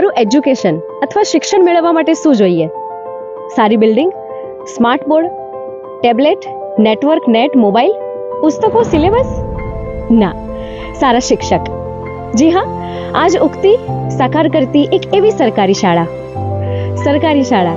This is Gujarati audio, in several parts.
સારું એજ્યુકેશન અથવા શિક્ષણ મેળવવા માટે શું જોઈએ? સારી building, smart board, tablet, network, net, mobile, પુસ્તકો, સિલેબસ? ના, સારા શિક્ષક. જી હા, આજ ઉક્તિ સાકાર કરતી એક એવી સરકારી શાળા. સરકારી શાળા.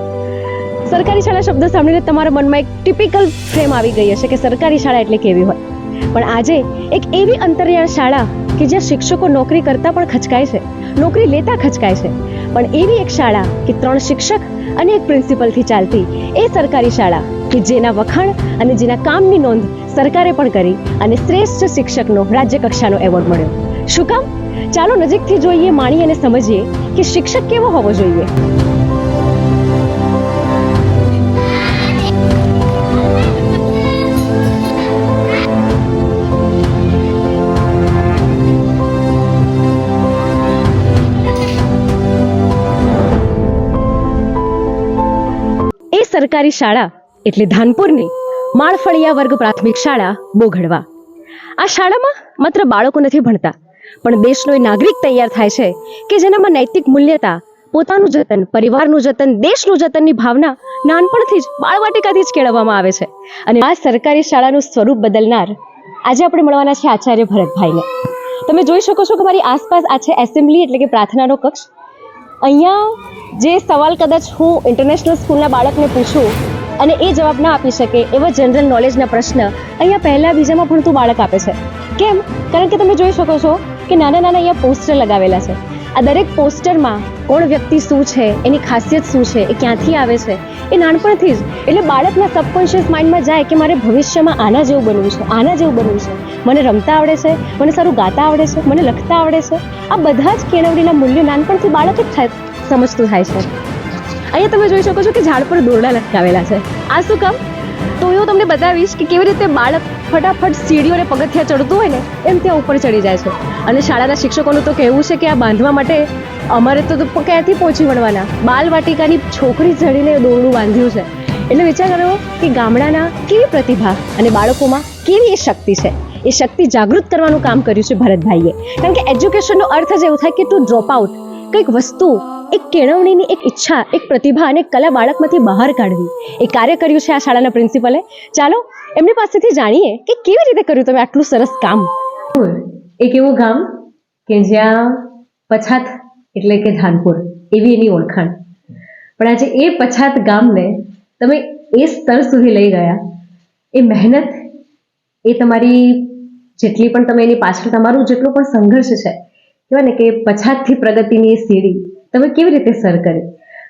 સરકારી શાળા શબ્દ સાંભળીને તમારા મનમાં એક ટિપિકલ ફ્રેમ આવી ગઈ હશે કે સરકારી શાળા એટલે કેવી હોય? પણ આજે એક એવી અંતરિયાળ શાળા કે જ્યાં શિક્ષકો નોકરી કરતા પણ ખચકાય છે, નોકરી લેતા ખચકાય છે. પણ એવી એક શાળા કે ત્રણ શિક્ષક અને એક પ્રિન્સિપલથી ચાલતી એ સરકારી શાળા કે જેના વખાણ અને જેના કામની નોંધ સરકારે પણ કરી અને શ્રેષ્ઠ શિક્ષકનો રાજ્ય કક્ષાનો એવોર્ડ મળ્યો. શું કામ? ચાલો નજીકથી જોઈએ, માણીએ અને સમજીએ કે શિક્ષક કેવો હોવો જોઈએ. સરકારી શાળા એટલે ધાનપુરની માળફળિયા વર્ગ પ્રાથમિક શાળા બોઘડવા. આ શાળામાં માત્ર બાળકો નથી ભણતા, પણ દેશનો એ નાગરિક તૈયાર થાય છે કે જેનામાં નૈતિક મૂલ્યતા, પોતાનું જતન, પરિવારનું જતન, દેશનું જતનની ભાવના નાનપણથી જ બાળવાટિકાથી જ કેળવવામાં આવે છે. અને આ સરકારી શાળાનું સ્વરૂપ બદલનાર આજે આપણે મળવાના છે આચાર્ય ભરતભાઈને. તમે જોઈ શકો છો કે મારી આસપાસ આ છે એસેમ્બલી એટલે કે પ્રાર્થનાનો કક્ષ. અહીંયા જે સવાલ કદાચ હું ઇન્ટરનેશનલ સ્કૂલના બાળકને પૂછું અને એ જવાબ ના આપી શકે એવા જનરલ નોલેજના પ્રશ્ન, અહીંયા પહેલા બીજામાં ભણતું બાળક આપે છે. કેમ? કારણ કે તમે જોઈ શકો છો કે નાના નાના અહીંયા પોસ્ટર લગાવેલા છે. આ દરેક પોસ્ટરમાં કોણ વ્યક્તિ શું છે, એની ખાસિયત શું છે, એ ક્યાંથી આવે છે, એ નાનપણથી જ, એટલે બાળકના સબકોન્શિયસ માઇન્ડમાં જાય કે મારે ભવિષ્યમાં આના જેવું બનવું છે, આના જેવું બનવું છે. મને રમતા આવડે છે, મને સારું ગાતા આવડે છે, મને લખતા આવડે છે. આ બધા જ કેળવણીના મૂલ્યો નાનપણથી બાળક જ થાય, સમજતું થાય છે. અહીંયા તમે જોઈ શકો છો કે ઝાડ પર દોરડા લટકાવેલા છે. આ શું કામ? તો હું તમને બતાવીશ કે કેવી રીતે બાળક ફટાફટ સીડીઓને પગથિયા ચડતું હોય ને, એમ ત્યાં ઉપર ચડી જાય છે. અને શાળાના શિક્ષકોનું તો કહેવું છે કે આ બાંધવા માટે અમારે તો ક્યાંથી પહોંચી વળવાના? બાલ વાટિકાની છોકરી ચડીને દોરડું બાંધ્યું છે. એટલે વિચાર કરો કે ગામડાના કેવી પ્રતિભા અને બાળકોમાં કેવી એ શક્તિ છે. એ શક્તિ જાગૃત કરવાનું કામ કર્યું છે ભરતભાઈએ. કારણ કે એજ્યુકેશનનો અર્થ જ એવું થાય કે ટુ ડ્રોપ આઉટ કંઈક વસ્તુ એક કેળવણીની એક ઈચ્છા, એક પ્રતિભા અને કલા બાળકમાંથી બહાર કાઢવી. એ કાર્ય કર્યું છે આ શાળાના પ્રિન્સિપલે. ચાલો, એમની પાસેથી જાણીએ કે કેવી રીતે કર્યું તમે આટલું સરસ કામ? એક એવું ગામ કે જ્યાં પછાત એટલે કે ધાનપુર, એવી એની ઓળખાણ. પણ આજે એ પછાત ગામને તમે એ સ્તર સુધી લઈ ગયા. એ મહેનત, એ તમારી જેટલી પણ તમે એની પાછળ તમારું જેટલું પણ સંઘર્ષ છે, કહેવાય ને કે પછાતથી પ્રગતિની એ સીડી. તમે કેવી રીતે સર કરી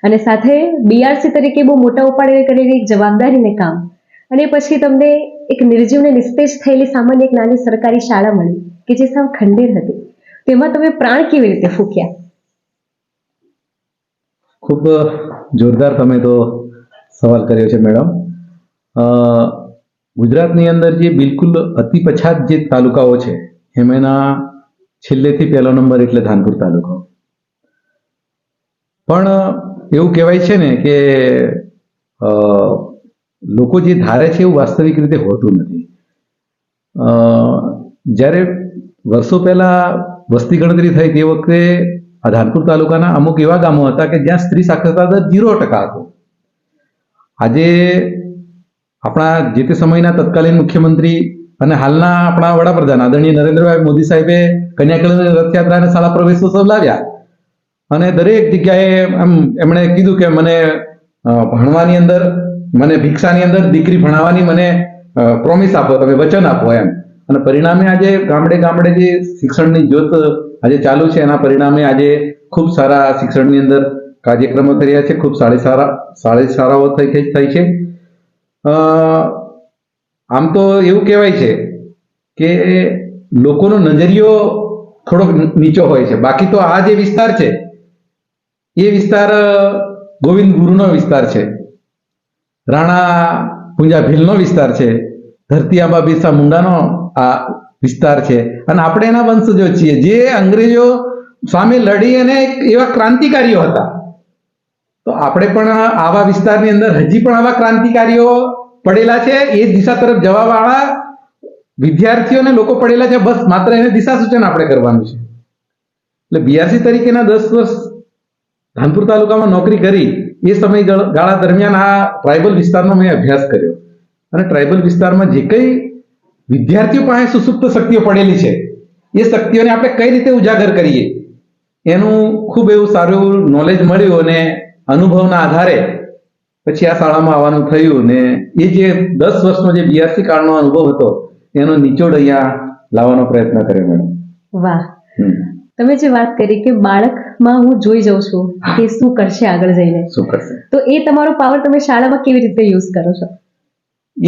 અને સાથે બીઆરસી તરીકે બહુ મોટા ઉપાડે કરેલી એક જવાબદારીને કામ. અને પછી તમને એક નિર્જીવને નિસ્તેજ થયેલી સામાન્ય એક નાની સરકારી શાળા મળી, કે જે સાવ ખંડેર હતી. તેમાં તમે પ્રાણ કેવી રીતે ફૂક્યા? ખૂબ જોરદાર તમે તો સવાલ કર્યો છે, મેડમ. ગુજરાતની અંદર જે બિલકુલ અતિ પછાત જે તાલુકાઓ છે, એમાંના છેલ્લેથી પહેલો નંબર એટલે ધાનપુર તાલુકો. પણ, એવું કહેવાય છે ને કે લોકો જે ધારે છે એવું વાસ્તવિક રીતે હોતું નથી. જ્યારે વર્ષો પહેલા વસ્તી ગણતરી થઈ તે વખતે આ ધાનપુર તાલુકાના અમુક એવા ગામો હતા કે જ્યાં સ્ત્રી સાક્ષરતા દર ઝીરો ટકા હતો. આજે આપણા જે તે સમયના તત્કાલીન મુખ્યમંત્રી અને હાલના આપણા વડાપ્રધાન આદરણીય નરેન્દ્રભાઈ મોદી સાહેબે કન્યાકુમારી રથયાત્રા અને શાળા પ્રવેશોત્સવ લાવ્યા. અને દરેક જગ્યાએ એમ એમણે કીધું કે મને ભણવાની અંદર, મને ભિક્ષાની અંદર દીકરી ભણાવવાની મને પ્રોમિસ આપો, તમે વચન આપો એમ. અને પરિણામે આજે ગામડે ગામડે જે શિક્ષણની જ્યોત આજે ચાલુ છે, એના પરિણામે આજે ખૂબ સારા શિક્ષણની અંદર કાર્યક્રમો થઈ રહ્યા છે, ખૂબ સારી સારા, સારી સારાઓ થઈ થઈ છે. આમ તો એવું કહેવાય છે કે લોકોનો નજરિયો થોડોક નીચો હોય છે. બાકી તો આ જે વિસ્તાર છે એ વિસ્તાર ગોવિંદ ગુરુનો વિસ્તાર છે. રાણા પૂંજા ભીલનો વિસ્તાર છે. ધરતી આંબા બિરસા મુંડાનો આ વિસ્તાર છે. અને આપણે એના વંશજો છીએ. જે અંગ્રેજો સામે લડી અને એવા ક્રાંતિકારીઓ હતા. તો આપણે પણ આવા વિસ્તારની અંદર હજી પણ આવા ક્રાંતિકારીઓ પડેલા છે. એ દિશા તરફ જવા વાળા વિદ્યાર્થીઓને લોકો પડેલા છે. બસ, માત્ર એને દિશા સૂચન આપણે કરવાનું છે. એટલે બીઆરસી તરીકેના દસ વર્ષ ધાનપુર તાલુકામાં નોકરી કરી એ સમય ગાળા દરમિયાન આ ટ્રાઇબલ વિસ્તારનો મેં અભ્યાસ કર્યો. અને ટ્રાઇબલ વિસ્તારમાં જે કંઈ વિદ્યાર્થીઓ પાસે સુસુપ્ત શક્તિઓ પડેલી છે એ શક્તિઓને આપણે કઈ રીતે ઉજાગર કરીએ? એનું ખૂબ એવું સારું એવું નોલેજ મળ્યું અને અનુભવના આધારે પછી આ શાળામાં આવવાનું થયું ને એ જે દસ વર્ષનો જે બીઆરસી કાળનો અનુભવ હતો એનો નિચોડ અહીંયા લાવવાનો પ્રયત્ન કર્યો મેડમ. વાહ. તમે જે વાત કરી કે બાળકમાં હું જોઈ જાઉં છું કે શું કરશે આગળ જઈને. શું કરશે? તો એ તમારો પાવર તમે શાળામાં કેવી રીતે યુઝ કરો છો?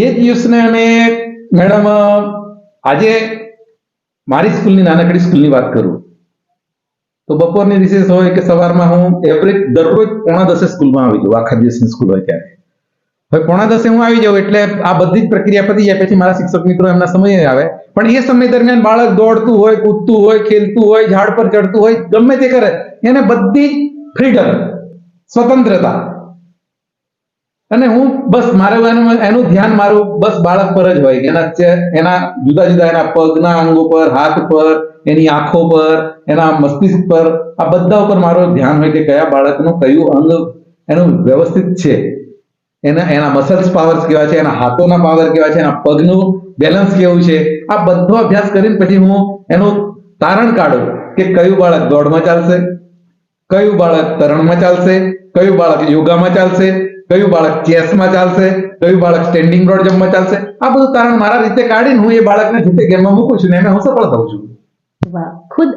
એ દિવસને અમે મેડમ આજે મારી સ્કૂલની નાનકડી સ્કૂલની વાત કરું. તો બપોરની રિસેસ હોય કે સવારમાં હું એવરેજ દરરોજ પોણા દસે સ્કૂલમાં આવી જાઉં આખા દિવસની સ્કૂલ હોય ત્યારે. હવે પોણા દસે હું આવી જાઉં એટલે આ બધી જ પ્રક્રિયા પતી જાય, પછી મારા શિક્ષક મિત્રો એમના સમય આવે. પણ એ સમય દરમિયાન બાળક દોડતું હોય, કૂદતું હોય, ખેલતું હોય, ઝાડ પર ચડતું હોય, ગમે તે કરે, એને બધી ફ્રીડમ, સ્વતંત્રતા. અને હું બસ મારે એનું ધ્યાન મારું બસ બાળક પર જ હોય. એના એના જુદા જુદા, એના પગના અંગો પર, હાથ પર, એની આંખો પર, એના મસ્તિષ્ક પર, આ બધા ઉપર મારું ધ્યાન હોય કે કયા બાળકનું કયું અંગ એનું વ્યવસ્થિત છે. એના એના મસલ્સ પાવર્સ કેવા છે, એના હાથોના પાવર કેવા છે, એના પગનું બેલેન્સ કેવું છે? આ બધો અભ્યાસ કરીને પછી હું એનું તારણ કાઢું કે કયું બાળક દોડમાં ચાલશે, કયું બાળક તરણમાં ચાલશે, કયું બાળક યોગામાં ચાલશે, કયું બાળક ચેસમાં ચાલશે, કયું બાળક સ્ટેન્ડિંગ બ્રોડ જમ્પમાં ચાલશે. આ બધું તારણ મારા રીતે કાઢીને હું એ બાળકને જે તે ગેમમાં મૂકું છું ને એમાં હું સફળ થઉં છું. ખુદ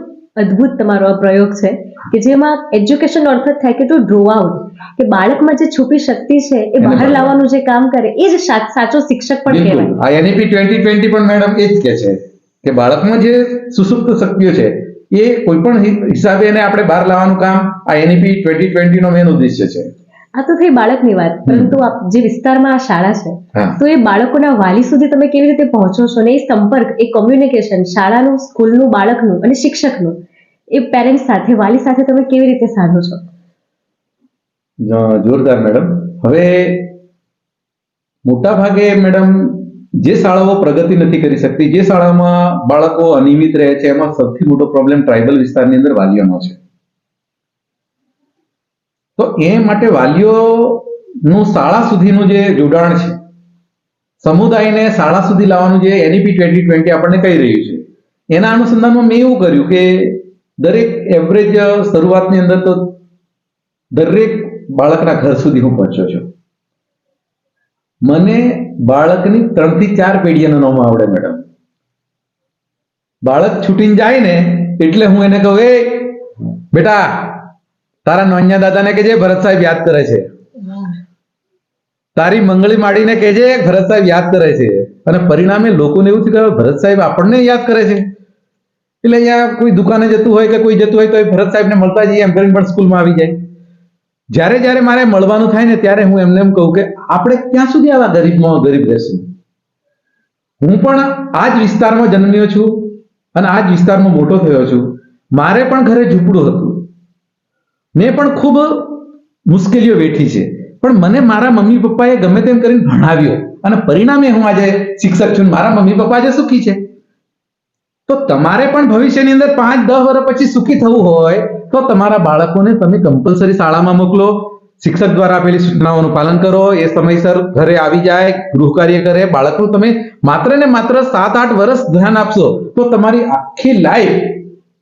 અદ્ભુત તમારો આ પ્રયોગ છે કે જેમાં એજ્યુકેશન અર્થ થાય કે ટુ ડ્રો આઉટ કે બાળકમાં જે છુપી શક્તિ છે એ બહાર. લાવવાનું જે કામ કરે એ જ સાચો શિક્ષક પણ કહેવાય. આ એનઈપી ટ્વેન્ટી ટ્વેન્ટી પણ મેડમ એ જ કહે છે કે બાળકમાં જે સુસુપ્ત શક્તિઓ છે એ કોઈ પણ હિસાબે એને આપણે બહાર લાવવાનું કામ આ એનઈપી ટ્વેન્ટી ટ્વેન્ટી નો મેન ઉદ્દેશ્ય છે. આ તો થઈ બાળકની વાત પરંતુ આપ જે વિસ્તારમાં આ શાળા છે તો એ બાળકોના વાલી સુધી તમે કેવી રીતે પહોંચો છો ને એ સંપર્ક એ કોમ્યુનિકેશન શાળાનું સ્કૂલનું બાળકનું અને શિક્ષકનું એ પેરેન્ટ્સ સાથે, વાલી સાથે તમે કેવી રીતે સાધો છો? જોરદાર મેડમ હવે મોટા ભાગે મેડમ જે શાળાઓ પ્રગતિ નથી કરી શકતી, જે શાળામાં બાળકો અનિયમિત રહે છે, એમાં સૌથી મોટો પ્રોબ્લેમ ટ્રાઇબલ વિસ્તારની અંદર વાલીઓનો છે. તો એ માટે વાલીઓનું શાળા સુધીનું જે જોડાણ છે, સમુદાયને શાળા સુધી લાવવાનું જે એનઈપી ટ્વેન્ટી ટ્વેન્ટી આપણને કહી રહ્યું છે, એના અનુસંધાનમાં મેં એવું કર્યું કે દરેક એવરેજ શરૂઆતની અંદર તો દરેક બાળકના ઘર સુધી હું પહોંચ્યો છું. મને બાળકની ત્રણથી ચાર પેઢીઓનો નામ આવડે, મેડમ. બાળક છૂટીને જાય ને, એટલે હું એને કહું, એ, બેટા, તારા નોન્યા દાદાને કહેજે, ભરત સાહેબ યાદ કરે છે. તારી મંગળી માડીને કહેજે, ભરત સાહેબ યાદ કરે છે. અને પરિણામે લોકોને એવું થયું કે ભરત સાહેબ આપણને યાદ કરે છે. એટલે અહીંયા કોઈ દુકાને જતું હોય કે કોઈ જતું હોય તો એ ભરત સાહેબને મળતા જઈએ, એમ કરીને પણ સ્કૂલમાં આવી જાય. જ્યારે જ્યારે મારે મળવાનું થાય ને ત્યારે હું એમને એમ કહું કે આપણે ક્યાં સુધી આવા ગરીબમાં ગરીબ રહેશું? હું પણ આ જ વિસ્તારમાં જન્મ્યો છું અને આ જ વિસ્તારમાં મોટો થયો છું. મારે પણ ઘરે ઝૂંપડું હતું. મેં પણ ખૂબ મુશ્કેલીઓ વેઠી છે. પણ મને મારા મમ્મી પપ્પાએ ગમે તેમ કરીને ભણાવ્યો અને પરિણામે હું આજે શિક્ષક છું મારા મમ્મી પપ્પા આજે સુખી છે. તો તમારે પણ ભવિષ્યની અંદર પાંચ, દસ વર્ષ પછી સુખી થવું હોય, તો તમારા બાળકોને તમે કમ્પલસરી શાળામાં મોકલો. શિક્ષક દ્વારા આપેલી સૂચનાઓનું પાલન કરો. એ સમયસર ઘરે આવી જાય, ગૃહ કાર્ય કરે. બાળકનું તમે માત્ર ને માત્ર સાત, આઠ વર્ષ ધ્યાન આપશો, તો તમારી આખી લાઈફ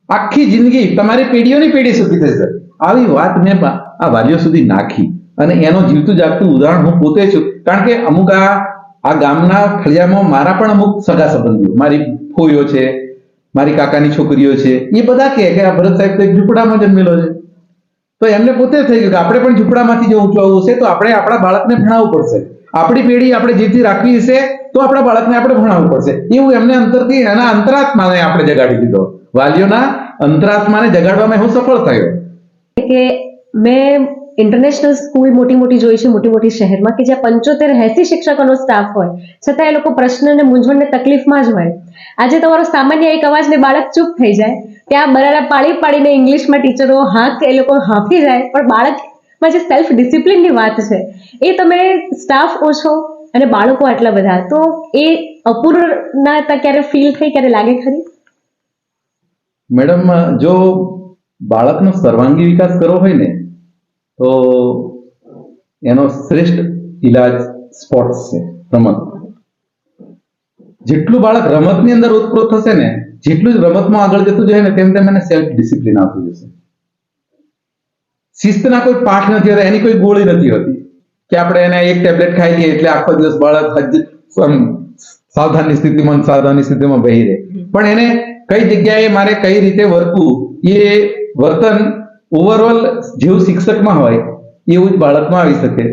આખી જિંદગી, તમારી પેઢીઓની પેઢી સુખી થશે. આવી વાત મેં આ વાલીઓ સુધી નાખી. અને એનો જીવતું જાગતું ઉદાહરણ હું પોતે છું. કારણ કે અમુક આ આ ગામના ફળિયામાં મારા પણ અમુક સગા સંબંધીઓ, મારી ફોઈઓ છે મારી કાકાની છોકરીઓ છે. એ બધા કહે કે આ ભરત સાહેબ તો એક ઝૂંપડામાં જન્મેલો છે. તો એમને પોતે થઈ ગયું કે આપણે પણ ઝૂંપડામાંથી જો ઊંચું આવવું છે, તો આપણે આપણા બાળકને ભણાવવું પડશે. આપણી પેઢી આપણે જેથી રાખવી હશે તો આપણા બાળકને આપણે ભણાવવું પડશે. એવું એમને અંતરથી એના અંતરાત્માને આપણે જગાડી દીધો. વાલીઓના અંતરાત્માને જગાડવામાં હું સફળ થયો. કે મેં ઇન્ટરનેશનલ સ્કૂલ મોટી મોટી જોઈ છે મોટી મોટી શહેરમાં કે જ્યાં પંચોતેર એસી શિક્ષકોનો સ્ટાફ હોય. છતાં એ લોકો પ્રશ્ન અને મૂંઝવણને તકલીફમાં જ હોય. આજે તમારો સામાન્ય એક અવાજને બાળક ચૂપ થઈ જાય. ત્યાં બરાડા પાળી પાડીને ઇંગ્લિશમાં ટીચરો હાથ એ લોકો હાંફી જાય. પણ બાળકમાં જે સેલ્ફ ડિસિપ્લિનની વાત છે, એ તમે સ્ટાફ ઓછો અને બાળકો આટલા બધા. તો એ અપૂર્ણતા ક્યારે ફીલ થઈ, ક્યારે લાગે ખરી? મેડમ, જો બાળકનો સર્વાંગી વિકાસ કરવો હોય ને તો એનો શ્રેષ્ઠ ઇલાજ સ્પોર્ટ્સ છે રમત. જેટલું બાળક રમતની અંદર ઉત્પ્રોત થશે ને જેટલું જ રમતમાં આગળ જતું જાય ને તેમ તેમ એને સેલ્ફ ડિસિપ્લિન આવતું જશે શિસ્તના કોઈ પાઠ નથી હોતા એની કોઈ ગોળી નથી હોતી. કે આપણે એને એક ટેબ્લેટ ખાઈ લઈએ એટલે આખો દિવસ બાળક હજ સાવધાનની સ્થિતિમાં સાવધાનની સ્થિતિમાં બહી રહે. પણ એને કઈ જગ્યાએ મારે કઈ રીતે વર્તવું એ વર્તન ઓવરઓલ જેવું શિક્ષકમાં હોય, એવું જ બાળકમાં આવી શકે.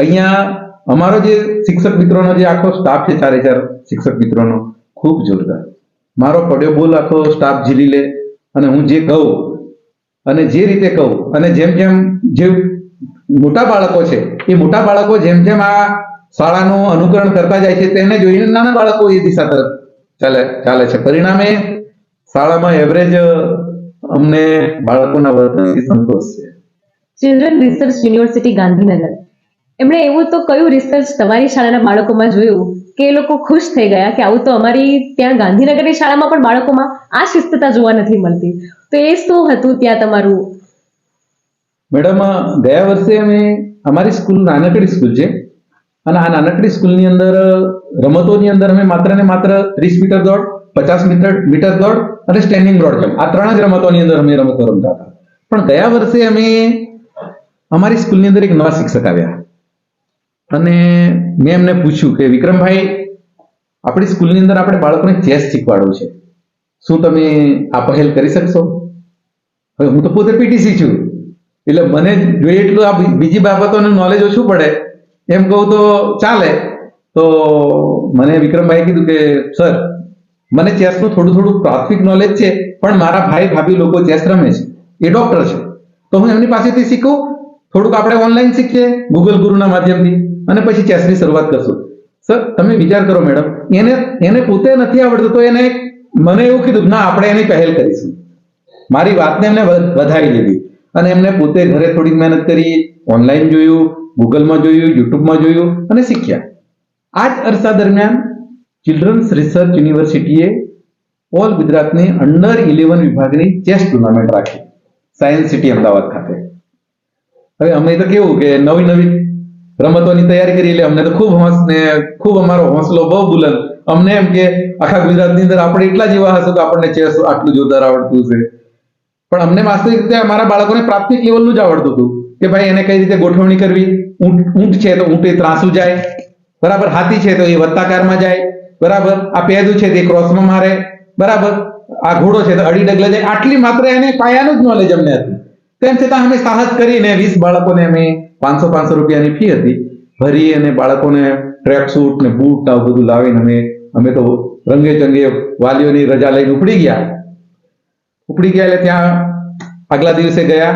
અહીંયા અમારો જે શિક્ષક મિત્રોનો જે આખો સ્ટાફ છે, ચારે ચાર શિક્ષક મિત્રોનો, ખૂબ જોરદાર. મારો પડ્યો બોલ આખો સ્ટાફ ઝીલી લે અને હું જે કહું અને જે રીતે કહું અને જેમ જેમ જે મોટા બાળકો છે, એ મોટા બાળકો જેમ જેમ આ શાળાનું અનુકરણ કરતા જાય છે, તેને જોઈને નાના બાળકો એ દિશા તરફ ચાલે ચાલે છે. પરિણામે શાળામાં એવરેજ અમને બાળકોના વર્તનથી સંતોષ છે. Children research university Gandhinagar. એમણે એવું તો કયું રિસર્ચ તમારી શાળાના બાળકોમાં જોયું કે એ લોકો ખુશ થઈ ગયા કે આવું તો અમારી ત્યાં ગાંધીનગરની શાળામાં પણ બાળકોમાં આ શિસ્તતા જોવા નથી મળતી. તો એ શું હતું ત્યાં તમારું? મેડમ ગયા વર્ષે અમે અમારી સ્કૂલ નાનકડી સ્કૂલ છે અને આ નાનકડી સ્કૂલની અંદર રમતોની અંદર અમે માત્ર ને માત્ર ત્રીસ મીટર દોડ પચાસ મીટર મીટર દોડ અને સ્ટેન્ડિંગ બ્રોડ જમ્પ આ ત્રણ જ રમતોની અંદર અમે રમતો રમતા હતા. પણ ગયા વર્ષે અમે અમારી સ્કૂલની અંદર એક નવા શિક્ષક આવ્યા. અને મેં એમને પૂછ્યું કે, વિક્રમભાઈ, આપણી સ્કૂલની અંદર આપણે બાળકોને ચેસ શીખવાડવું છે. શું તમે આ પહેલ કરી શકશો? હવે હું તો પોતે પીટીસી છું. એટલે મને જોઈએ એટલું આ બીજી બાબતોનું નોલેજ ઓછું પડે. એમ કહું તો ચાલે. તો મને વિક્રમભાઈ કીધું કે, સર મને ચેસનું થોડું થોડું પ્રાથમિક નોલેજ છે, પણ મારા ભાઈ ભાભી લોકો ચેસ રમે છે. એ ડોક્ટર છે. તો હું એમની પાસેથી શીખું. થોડુંક આપણે ઓનલાઈન શીખીએ ગૂગલ ગુરુના માધ્યમથી, અને પછી ચેસની શરૂઆત કરશું. સર તમે વિચાર કરો મેડમ એને એને પોતે નથી આવડતું, તો એને મને એવું કીધું, ના, આપણે એની પહેલ કરીશું. મારી વાતને એમને વધાવી લીધી. અને એમને પોતે ઘરે થોડીક મહેનત કરી ઓનલાઈન જોયું ગૂગલમાં જોયું યુટ્યુબમાં જોયું, અને શીખ્યા. આ જ અરસા દરમિયાન ચિલ્ડ્રન્સ રિસર્ચ યુનિવર્સિટીએ ઓલ ગુજરાતની અંડર ઇલેવન વિભાગની ચેસ ટુર્નામેન્ટ રાખી. સાયન્સ સિટી અમદાવાદ ખાતે. હવે અમે તો કેવું કે નવી નવી રમતોની તૈયારી કરી એટલે અમને તો ખૂબ હોંસ ને ખૂબ અમારો હોંસલો બહુ બુલંદ. અમને એમ કે આખા ગુજરાતની અંદર આપણે એટલા જેવા હશું કે આપણને ચેસ આટલું જોરદાર આવડતું છે પણ અમને વાસ્તવિક રીતે અમારા બાળકોને પ્રાથમિક લેવલનું જ આવડતું હતું કે ભાઈ એને કઈ રીતે ગોઠવણી કરવી? ઊંટ ઊંટ છે તો ઊંટ ત્રાસુ જાય. બરાબર, હાથી છે તો એ વત્તાકારમાં જાય. બરાબર? આ પેદું છે તે ક્રોસમાં મારે. બરાબર? આ ઘોડો છે તો અડી ડગલે જાય. આટલી માત્ર એને પાયાનું જ નોલેજ અમને હતું. તેમ છતાં અમે સાહસ કરીને વીસ બાળકોને અમે પાંચસો પાંચસો રૂપિયાની ફી હતી. ભરી અને બાળકોને ટ્રેક સૂટ ને બૂટ આવું બધું લાવીને અમે અમે તો રંગે ચંગે વાલીઓની રજા લઈને ઉપડી ગયા. ઉપડી ગયા એટલે ત્યાં આગલા દિવસે ગયા.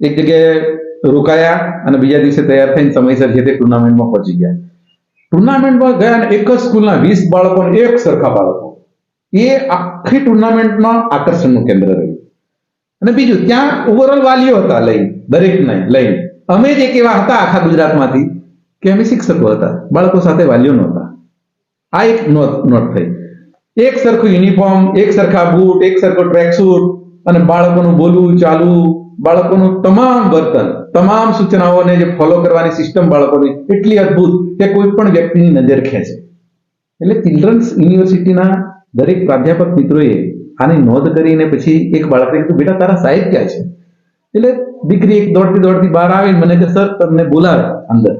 એક જગ્યાએ રોકાયા અને બીજા દિવસે તૈયાર થઈને સમયસર જે તે ટુર્નામેન્ટમાં પહોંચી ગયા. ટુર્નામેન્ટમાં ગયા એક જ સ્કૂલના વીસ બાળકો એક સરખા બાળકો. એ આખી ટુર્નામેન્ટમાં આકર્ષણનું કેન્દ્ર રહ્યું. અને બીજું, ત્યાં ઓવરઓલ વાલીઓ હતા લઈને, દરેકને લઈ અમે જ એક એવા હતા આખા ગુજરાતમાંથી કે અમે શિક્ષકો હતા, બાળકો સાથે વાલીઓ નહોતા. આ એક નોટ નોટ થઈ. એક સરખું યુનિફોર્મ એક સરખા બૂટ એક સરખો ટ્રેક સૂટ અને બાળકોનું બોલવું, ચાલવું બાળકોનું તમામ વર્તન, તમામ સૂચનાઓને જે ફોલો કરવાની સિસ્ટમ બાળકોની એટલી અદ્ભુત કે કોઈ પણ વ્યક્તિની નજર ખેંચે. એટલે ચિલ્ડ્રન્સ યુનિવર્સિટીના દરેક પ્રાધ્યાપક મિત્રોએ આની નોંધ કરીને પછી એક બાળકને કીધું બેટા તારા સાહેબ ક્યાં છે? એટલે દીકરી એક દોડતી દોડતી બહાર આવીને મને કે, સર, તમને બોલાવે અંદર.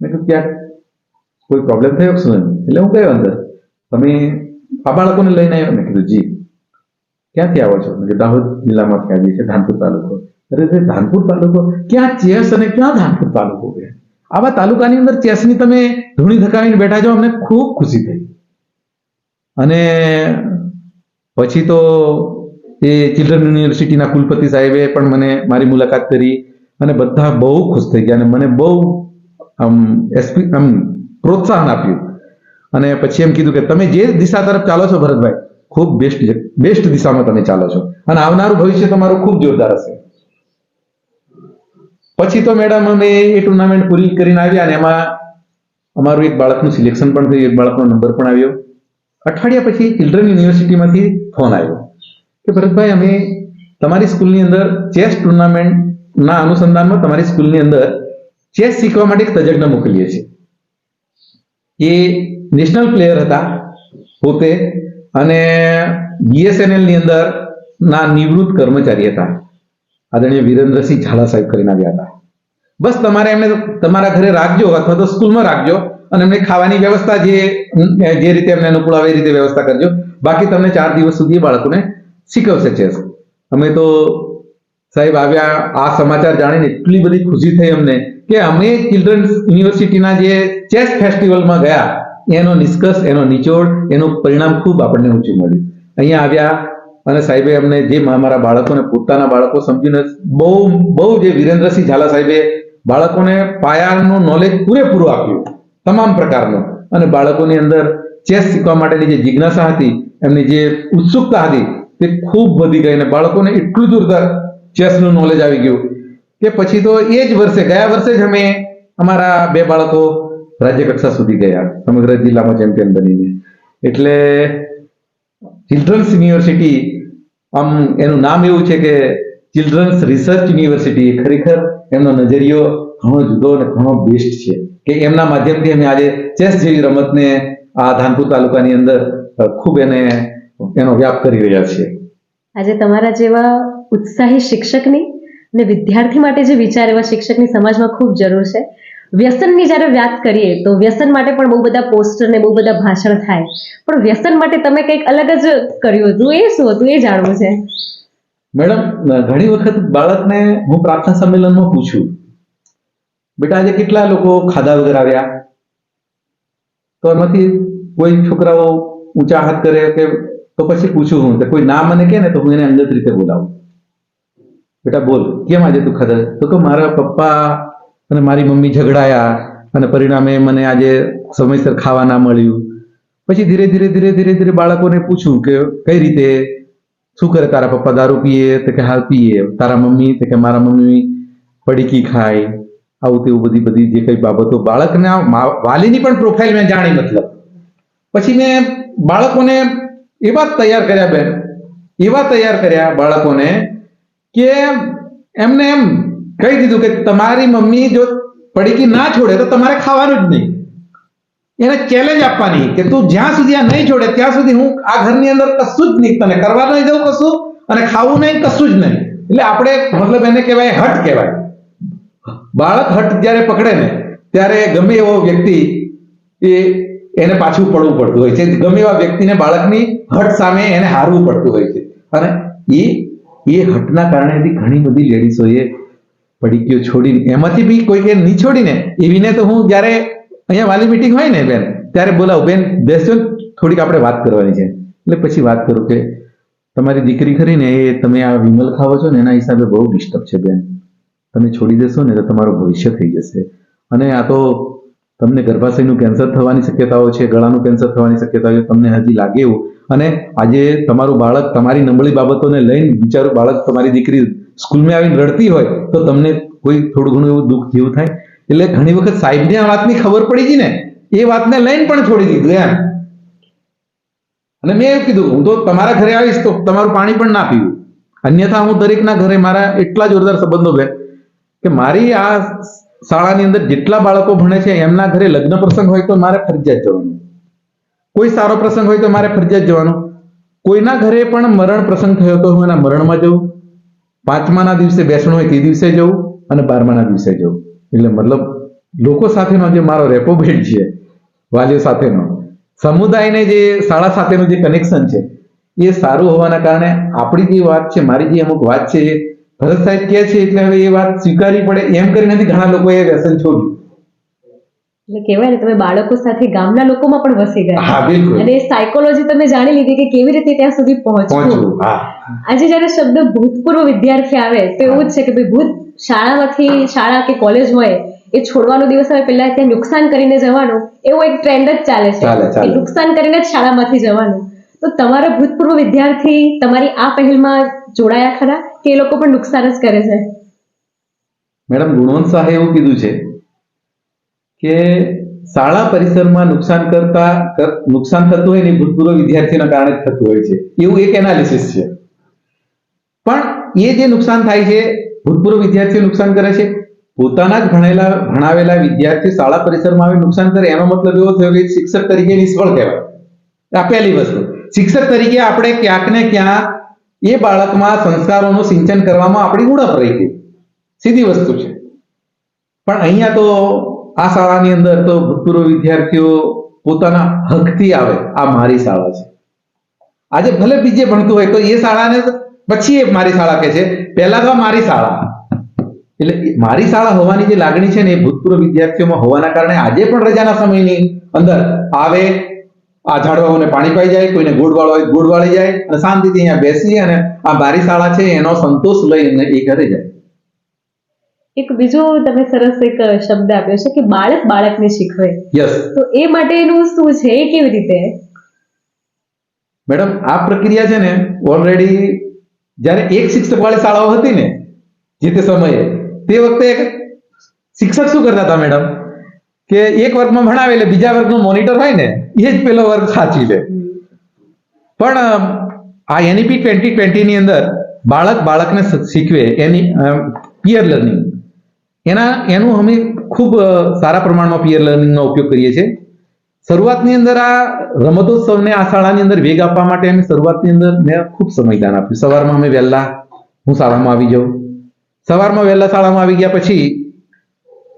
મેં કહ્યું ક્યાં? કોઈ પ્રોબ્લેમ થયો શું એટલે હું ગયો અંદર. તમે આ બાળકોને લઈને આવ્યો? મેં કીધું, જી. ક્યાંથી આવો છો? કે દાહોદ જિલ્લામાંથી આવીએ છીએ, ધાનપુર તાલુકો. અરે ધાનપુર તાલુકો? ક્યાં ચેસ અને ક્યાં ધાનપુર તાલુકો બે? આવા તાલુકાની અંદર ચેસની તમે ધૂણી ધકાવીને બેઠા છો, અમને ખૂબ ખુશી થઈ. અને પછી તો એ ચિલ્ડ્રન યુનિવર્સિટીના કુલપતિ સાહેબે પણ મને મારી મુલાકાત કરી અને બધા બહુ ખુશ થઈ ગયા અને મને બહુ, આમ, એસપી, આમ, પ્રોત્સાહન આપ્યું. અને પછી એમ કીધું કે તમે જે દિશા તરફ ચાલો છો ભરતભાઈ ખૂબ બેસ્ટ બેસ્ટ દિશામાં તમે ચાલો છો. અને આવનારું ભવિષ્ય તમારું ખૂબ જોરદાર હશે. પછી તો મેડમ અમે એ ટુર્નામેન્ટ પૂરી કરીને આવ્યા અને એમાં અમારું એક બાળકનું સિલેક્શન પણ થયું, એક બાળકનો નંબર પણ આવ્યો. અઠવાડિયા પછી ચિલ્ડ્રન યુનિવર્સિટીમાંથી ફોન આવ્યો કે ભરતભાઈ, અમે તમારી સ્કૂલની અંદર ચેસ ટુર્નામેન્ટના અનુસંધાનમાં તમારી સ્કૂલની અંદર ચેસ શીખવા માટે એક તજજ્ઞ મોકલીએ છીએ. એ નેશનલ પ્લેયર હતા પોતે અને બીએસએનએલની અંદર ના નિવૃત્ત કર્મચારી હતા. આદરણીય વિરેન્દ્રસિંહ ઝાલા સાહેબ કરીને આવ્યા હતા. બસ તમારે એમને તમારા ઘરે રાખજો અથવા તો સ્કૂલમાં રાખજો અને એમને ખાવાની વ્યવસ્થા જે જે રીતે એમને અનુકૂળ આવે એ રીતે વ્યવસ્થા કરજો. બાકી તમને ચાર દિવસ સુધી બાળકોને શીખવશે ચેસ. અમે તો સાહેબ આવ્યા, આ સમાચાર જાણીને એટલી બધી ખુશી થઈ અમને કે અમે ચિલ્ડ્રન્સ યુનિવર્સિટીના જે ચેસ ફેસ્ટિવલમાં ગયા એનો નિષ્કર્ષ, એનો નિચોડ, એનું પરિણામ ખૂબ આપણને ઊંચું મળ્યું. અહીંયા આવ્યા અને સાહેબે અમને જે અમારા બાળકોને, પોતાના બાળકો સમજીને બહુ બહુ જે વિરેન્દ્રસિંહ ઝાલા સાહેબે બાળકોને પાયાનું નોલેજ પૂરેપૂરું આપ્યું, તમામ પ્રકારનું. અને બાળકોની અંદર ચેસ શીખવા માટેની જે જિજ્ઞાસા હતી, એમની જે ઉત્સુકતા હતી, તે ખૂબ વધી ગઈ અને બાળકોને એટલું દૂર ચેસનું નોલેજ આવી ગયું કે પછી તો એ જ વર્ષે, ગયા વર્ષે જ અમે અમારા બે બાળકો રાજ્ય કક્ષા સુધી ગયા, સમગ્ર જિલ્લામાં ચેમ્પિયન બનીને. એટલે ચિલ્ડ્રન્સ યુનિવર્સિટી આમ એનું નામ એવું છે કે ચિલ્ડ્રન્સ રિસર્ચ યુનિવર્સિટી ખરેખર એમનો નજરિયો ઘણો જુદો અને ઘણો બેસ્ટ છે. કે એમના માધ્યમથી અમે આજે ચેસ જેવી રમતને આ ધાનપુર તાલુકાની અંદર ખૂબ એને, એનો વ્યાપ કરી રહ્યા છીએ આજે તમારા જેવા ઉત્સાહી શિક્ષકની અને વિદ્યાર્થી માટે જે વિચાર એવા શિક્ષકની સમાજમાં ખૂબ જરૂર છે. વ્યસનની જ્યારે વાત કરીએ તો વ્યસન માટે પણ બહુ બધા પોસ્ટર ને બહુ બધા ભાષણ થાય. પણ વ્યસન માટે તમે કંઈક અલગ જ કર્યું હતું, એ શું હતું, એ જાણવું છે? મેડમ, ઘણી વખત બાળકને હું પ્રાર્થના સંમેલનમાં પૂછું, બેટા, આજે કેટલા લોકો ખાધા વગર આવ્યા? તો એમાંથી કોઈ છોકરાઓ ઊંચા હાથ કરે કે તો પછી પૂછું હું, તો કોઈ ના મને કહે ને તો હું એને અંગત રીતે બોલાવું. બેટા, બોલ, કેમ આજે તું ખાધા? તો કે, મારા પપ્પા અને મારી મમ્મી ઝઘડાયા અને પરિણામે મને આજે સમયસર ખાવા ના મળ્યું. પછી ધીરે ધીરે ધીરે ધીરે ધીરે બાળકોને પૂછું કે કઈ રીતે, શું કરે તારા પપ્પા? દારૂ પીએ? તો કે હા પીએ. તારા મમ્મી? તો કે મારા મમ્મી પડીકી ખાય. આવું તેવું બધી બધી જે કઈ બાબતો બાળકના વાલીની પણ પ્રોફાઇલ મેં જાણી મતલબ. પછી મેં બાળકોને એવા તૈયાર કર્યા બેન. એવા તૈયાર કર્યા બાળકોને કે એમને એમ કહી દીધું કે તમારી મમ્મી જો પડીકી ના છોડે તો તમારે ખાવાનું જ નહીં. એને ચેલેન્જ આપવાની કે તું જ્યાં સુધી આ નહીં છોડે, ત્યાં સુધી હું આ ઘરની અંદર કશું જ નહીં, તને કરવા નહીં દઉં કશું અને ખાવું નહીં, કશું જ નહીં. એટલે આપણે મતલબ એને કહેવાય હટ કહેવાય. બાળક હટ જ્યારે પકડે ને, ત્યારે ગમે એવો વ્યક્તિ એ એને પાછું પડવું પડતું હોય છે. ગમે એવા વ્યક્તિને બાળકની હટ સામે એને હારવું પડતું હોય છે. અને એ એ હટના કારણેથી ઘણી બધી લેડીઝોએ પડીકીઓ છોડીને, એમાંથી બી કોઈ કે નહીં છોડીને, એવીને તો હું જ્યારે અહીંયા વાલી મીટિંગ હોય ને બેન, ત્યારે બોલાવું, બેન બેસજો થોડીક આપણે વાત કરવાની છે. એટલે પછી વાત કરું કે, તમારી દીકરી ખરી ને, એ તમે આ વિમલ ખાવો છો ને, એના હિસાબે બહુ ડિસ્ટર્બ છે, બેન. તમે છોડી દેશો ને, તો તમારું ભવિષ્ય થઈ જશે. અને આ તો તમને ગર્ભાશયનું કેન્સર થવાની શક્યતાઓ છે, ગળાનું કેન્સર થવાની શક્યતાઓ છે, તમને હજી લાગે એવું. અને આજે તમારું બાળક તમારી નબળી બાબતોને લઈને બિચારું બાળક તમારી દીકરી સ્કૂલમાં આવીને રડતી હોય તો તમને કોઈ થોડું ઘણું એવું દુઃખ જેવું થાય. એટલે ઘણી વખત સાહેબને આ વાતની ખબર પડી ગઈ ને, એ વાતને લઈને પણ છોડી દીધું એમ. અને મેં એવું કીધું, હું તો તમારા ઘરે આવીશ તો તમારું પાણી પણ ના પીવું. અન્યથા હું દરેકના ઘરે મારા એટલા જોરદાર સંબંધો બે કે મારી આ શાળાની અંદર જેટલા બાળકો ભણે છે, એમના ઘરે લગ્ન પ્રસંગ હોય તો મારે ફરજિયાત જવાનું. કોઈ સારો પ્રસંગ હોય તો મારે ફરજિયાત જવાનું. કોઈના ઘરે પણ મરણ પ્રસંગ થયો તો હું એના મરણમાં જઉં. પાંચમાના દિવસે બેસણું હોય તે દિવસે જવું અને બારમાના દિવસે જવું. એટલે મતલબ લોકો સાથેનો જે મારો રેપો છે, વાલીઓ સાથેનો, સમુદાયને જે શાળા સાથેનું જે કનેક્શન છે, એ સારું હોવાના કારણે આપણી જે વાત છે, મારી જે અમુક વાત છે એ ભરત સાહેબ કહે છે, એટલે હવે એ વાત સ્વીકારવી પડે. એમ કરી નથી ઘણા લોકોએ વ્યસન છોડ્યું. એટલે કહેવાય ને તમે બાળકો સાથે ગામના લોકોમાં પણ વસી ગયા. હા બિલકુલ. અને સાયકોલોજી તમે જાણી લીધી કે કેવી રીતે ત્યાં સુધી પહોંચવું આજે જ્યારે શબ્દ ભૂતપૂર્વ વિદ્યાર્થી આવે તો એવું જ છે કે ભાઈ ભૂત શાળામાંથી શાળા કે કોલેજ હોય એ છોડવાનો દિવસ આવે પહેલા ત્યાં નુકસાન કરીને જવાનું એવો એક ટ્રેન્ડ જ ચાલે છે. નુકસાન કરીને જ શાળામાંથી જવાનું. તો તમારા ભૂતપૂર્વ વિદ્યાર્થી તમારી આ પહેલમાં જોડાયા ખરા? કે એ લોકો પણ નુકસાન જ કરે છે? મેડમ ગુણવંત શાહે એવું કીધું છે કે શાળા પરિસરમાં નુકસાન કરતા નુકસાન થતું હોય ને ભૂતપૂર્વ વિદ્યાર્થીના કારણે થતું હોય છે. એવું એક એનાલિસિસ છે. પણ એ જે નુકસાન થાય છે, ભૂતપૂર્વ વિદ્યાર્થીઓ નુકસાન કરે છે? પોતાના જ ભણેલા, ભણાવેલા વિદ્યાર્થી શાળા પરિસરમાં આવી નુકસાન કરે, એનો મતલબ એવો થયો કે શિક્ષક તરીકે નિષ્ફળ કહેવાય. આ પહેલી વસ્તુ. શિક્ષક તરીકે આપણે ક્યાંક ને ક્યાંક એ બાળકમાં સંસ્કારોનું સિંચન કરવામાં આપણી ઉણપ રહી ગઈ. સીધી વસ્તુ છે. પણ અહીંયા તો આ શાળાની અંદર તો ભૂતપૂર્વ વિદ્યાર્થીઓ પોતાના હકથી આવે. આ મારી શાળા છે. આજે ભલે બીજે ભણતું હોય તો એ શાળાને પછી એ મારી શાળા કે છે. પહેલા તો મારી શાળા. એટલે મારી શાળા હોવાની જે લાગણી છે ને એ ભૂતપૂર્વ વિદ્યાર્થીઓમાં હોવાના કારણે આજે પણ રજાના સમયની અંદર આવે, આ ઝાડવાઓને પાણી પાઈ જાય, કોઈને ગુડ વાળો હોય ગુડ વાળી જાય અને શાંતિથી અહીંયા બેસી અને આ મારી શાળા છે, એનો સંતોષ લઈને એ ઘરે જાય. એક બીજો તમે સરસ એક શબ્દ આપ્યો છે કે બાળક બાળકને શીખવે. યસ તો એ માટેનું શું છે? એ કેવી રીતે? મેડમ આ પ્રક્રિયા છે ને ઓલરેડી જ્યારે એક શિક્ષક વાળી શાળાઓ હતી ને જે તે સમયે તે વખતે શિક્ષક શું કરતા હતા મેડમ? કે એક વર્ગમાં ભણાવે એટલે બીજા વર્ગનો મોનિટર હોય ને એ જ પેલો વર્ગ સાચી લે. પણ આ એનઈપી ટ્વેન્ટી ટ્વેન્ટીની અંદર બાળક બાળકને શીખવે એની પિયર લર્નિંગ એના, એનું અમે ખૂબ સારા પ્રમાણમાં પિયર લર્નિંગનો ઉપયોગ કરીએ છીએ. શરૂઆતની અંદર આ રમતોત્સવને આ શાળાની અંદર વેગ આપવા માટે અમે શરૂઆતની અંદર મેં ખૂબ સમયદાન આપ્યું. સવારમાં અમે વહેલા, હું શાળામાં આવી જાઉં. સવારમાં વહેલા શાળામાં આવી ગયા પછી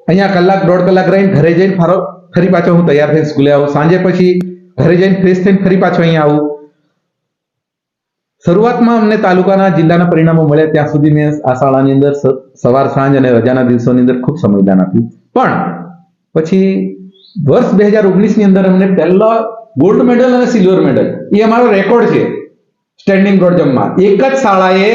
અહીંયા કલાક, દોઢ કલાક રહીને ઘરે જઈને ફરો, ફરી પાછો હું તૈયાર થઈને સ્કૂલે આવું. સાંજે પછી ઘરે જઈને ફ્રેશ થઈને ફરી પાછો અહીંયા આવું. શરૂઆતમાં અમને તાલુકાના જિલ્લાના પરિણામો મળ્યા. ત્યાં સુધી મેં આ શાળાની અંદર સવાર, સાંજ અને રજાના દિવસોની અંદર ખૂબ સમયદાન આપ્યું. પણ પછી વર્ષ બે હજાર ઓગણીસની અંદર અમને પહેલો ગોલ્ડ મેડલ અને સિલ્વર મેડલ, એ અમારો રેકોર્ડ છે સ્ટેન્ડિંગ બ્રોડ જમ્પમાં એક જ શાળાએ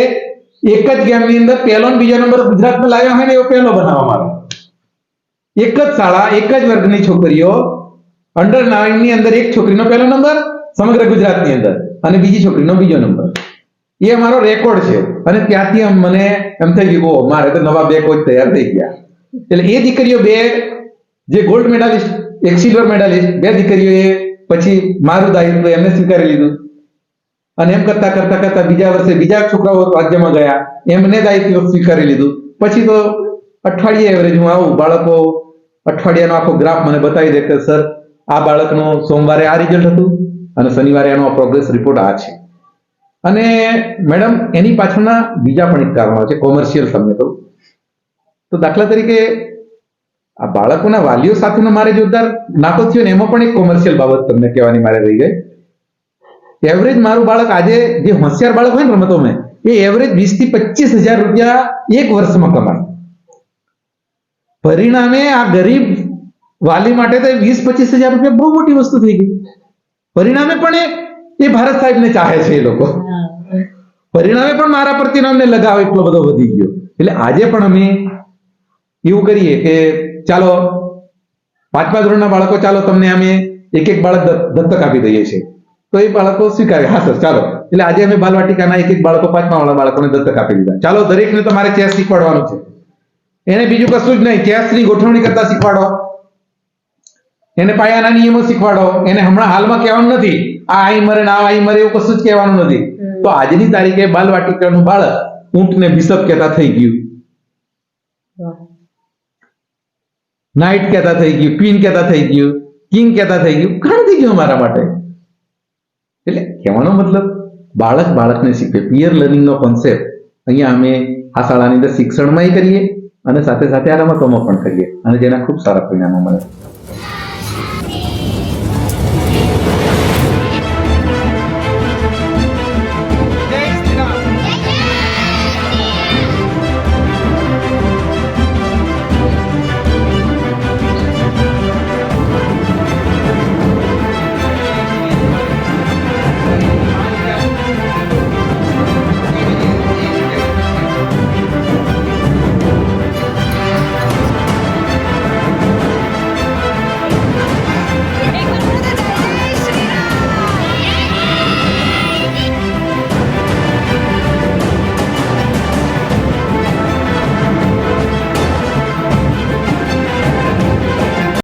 એક જ ગેમની અંદર પહેલો ને બીજો નંબર ગુજરાતમાં લાવ્યા હોય ને એવો પહેલો બનાવવામાં આવે એક જ શાળા, એક જ વર્ગની છોકરીઓ અંડર નાઇનની અંદર એક છોકરીનો પહેલો નંબર સમગ્ર ગુજરાતની અંદર. અને બીજી છોકરીનો બીજો નંબર. એ અમારો રેકોર્ડ છે. અને ત્યાંથી મને એમ થઈ ગયું "ઓહ, મારે તો નવા બે કોચ તૈયાર થઈ ગયા. એટલે એ દીકરીઓ બે જે ગોલ્ડ મેડાલિસ્ટ એક સિલ્વર મેડાલિસ્ટ બે દીકરીઓએ પછી મારું દાયિત્વ એમને સ્વીકારી લીધું. અને એમ કરતા કરતા કરતા બીજા વર્ષે બીજા છોકરાઓ રાજ્યમાં ગયા એમને દાયિત્વ સ્વીકારી લીધું. પછી તો અઠવાડિયે એવરેજ હું આવું બાળકો અઠવાડિયાનો આખો ગ્રાફ મને બતાવી દે કે સર આ બાળકનું સોમવારે આ રિઝલ્ટ હતું. અને શનિવારે એનો પ્રોગ્રેસ રિપોર્ટ આ છે. અને મેડમ એની પાછળના બીજા પણ એક કારણો છે કોમર્શિયલ તમને કહું. તો દાખલા તરીકે આ બાળકોના વાલીઓ સાથેનો મારે જોરદાર નાતો થયો ને, એમાં પણ એક કોમર્શિયલ બાબત તમને કહેવાની મારે રહી ગઈ. એવરેજ મારું બાળક આજે જે હોશિયાર બાળક હોય ને રમતોમાં એ એવરેજ વીસથી પચીસ હજાર રૂપિયા એક વર્ષમાં કમાય. પરિણામે આ ગરીબ વાલી માટે તો વીસ પચીસ હજાર રૂપિયા બહુ મોટી વસ્તુ થઈ ગઈ. પરિણામે પણ એ ભારત સાહેબને ચાહે છે એ લોકો. પરિણામે પણ મારા પ્રત્યેનો અમને લગાવ એટલો બધો વધી ગયો. એટલે આજે પણ અમે એવું કરીએ કે ચાલો, પાંચમા ધોરણના બાળકો, ચાલો તમને અમે એક એક બાળક દત્તક આપી દઈએ છીએ. તો એ બાળકો સ્વીકારે. હા, સર, ચાલો. એટલે આજે અમે બાલવાટિકાના એક એક બાળકો પાંચમા વાળા બાળકોને દત્તક આપી દીધા. ચાલો, દરેકને તમારે ચેસ શીખવાડવાનું છે. એને બીજું કશું જ નહીં. ચેસની ગોઠવણી કરતા શીખવાડો. એને પાયાના નિયમો શીખવાડો. એને હમણાં હાલમાં કહેવાનું નથી. આ આઈ મરે ના આઈ મરે એવું કશું જ કહેવાનું નથી. તો આજની તારીખે બાલવાટિકાનું બાળક ઊંટને બિશપ કહેતા થઈ ગયું. નાઇટ કહેતા થઈ ગયું ક્વીન કહેતા થઈ ગયું કિંગ કહેતા થઈ ગયું. ઘણ થઈ ગયું અમારા માટે. એટલે કહેવાનો મતલબ બાળક બાળકને શીખે પિયર લર્નિંગનો કોન્સેપ્ટ અહીંયા અમે આ શાળાની અંદર શિક્ષણમાંય કરીએ અને સાથે સાથે આ રમતોમાં પણ કરીએ. અને જેના ખૂબ સારા પરિણામો મળે.